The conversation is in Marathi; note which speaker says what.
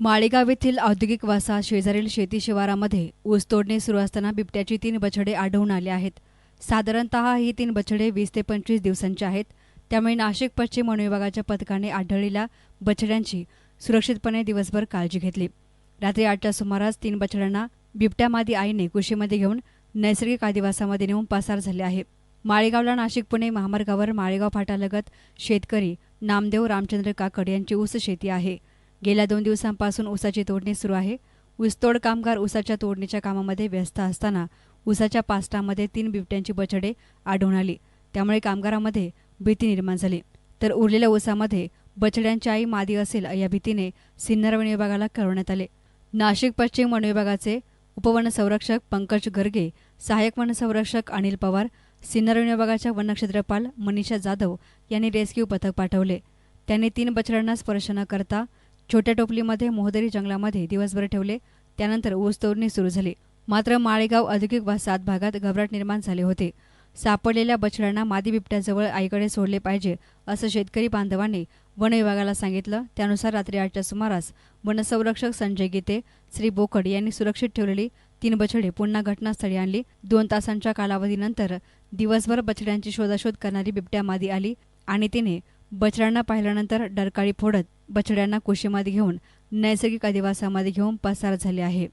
Speaker 1: माळेगाव येथील औद्योगिक वासा शेजारील शेती शिवारामध्ये ऊस तोडणी सुरू असताना बिबट्याची तीन बछडे आढळून आले आहेत. साधारणतः ही तीन बछडे वीस ते पंचवीस दिवसांची आहेत. त्यामुळे नाशिक पश्चिम वन विभागाच्या पथकाने आढळलेल्या बछड्यांची सुरक्षितपणे दिवसभर काळजी घेतली. रात्री आठच्या सुमारास तीन बछड्यांना बिबट्यामादी आईने कुशीमध्ये घेऊन नैसर्गिक आदिवासामध्ये नेऊन पसार झाले आहे. माळेगावला नाशिक पुणे महामार्गावर माळेगाव फाटालगत शेतकरी नामदेव रामचंद्र काकड यांची ऊस शेती आहे. गेल्या दोन दिवसांपासून ऊसाची तोडणी सुरू आहे. ऊसतोड कामगार ऊसाच्या तोडणीच्या कामामध्ये व्यस्त असताना ऊसाच्या पास्टामध्ये तीन बिबट्यांची बछडे आढळून आली. त्यामुळे कामगारांमध्ये भीती निर्माण झाली. तर उरलेल्या ऊसामध्ये बछड्यांची आई मादी असेल या भीतीने सिन्नर वन विभागाला कळवण्यात आले. नाशिक पश्चिम वन विभागाचे उपवनसंरक्षक पंकज गर्गे सहाय्यक वनसंरक्षक अनिल पवार सिन्नर वन विभागाच्या वनक्षेत्रपाल मनीषा जाधव यांनी रेस्क्यू पथक पाठवले. त्यांनी तीन बछड्यांना स्पर्श न करता छोट्या टोपलीमध्ये मोहदरी जंगलामध्ये दिवसभर ठेवले. त्यानंतर ऊस तोडणी सुरू झाली. मात्र माळेगाव औद्योगिक वसाहत भागात घबराट निर्माण झाले होते. सापडलेल्या बछड्यांना मादी बिबट्याजवळ आईकडे सोडले पाहिजे असं शेतकरी बांधवांनी वन विभागाला सांगितलं. त्यानुसार रात्री आठच्या सुमारास वनसंरक्षक संजय गीते श्री बोकड यांनी सुरक्षित ठेवलेली तीन बछडे पुन्हा घटनास्थळी आणली. दोन तासांच्या कालावधीनंतर दिवसभर बछड्यांची शोधाशोध करणारी बिबट्या मादी आली आणि तिने बछड्यांना पाहिल्यानंतर डरकाळी फोडत बछड्यांना कुशीमध्ये घेऊन नैसर्गिक अधिवासामध्ये घेऊन पसार झाले आहे.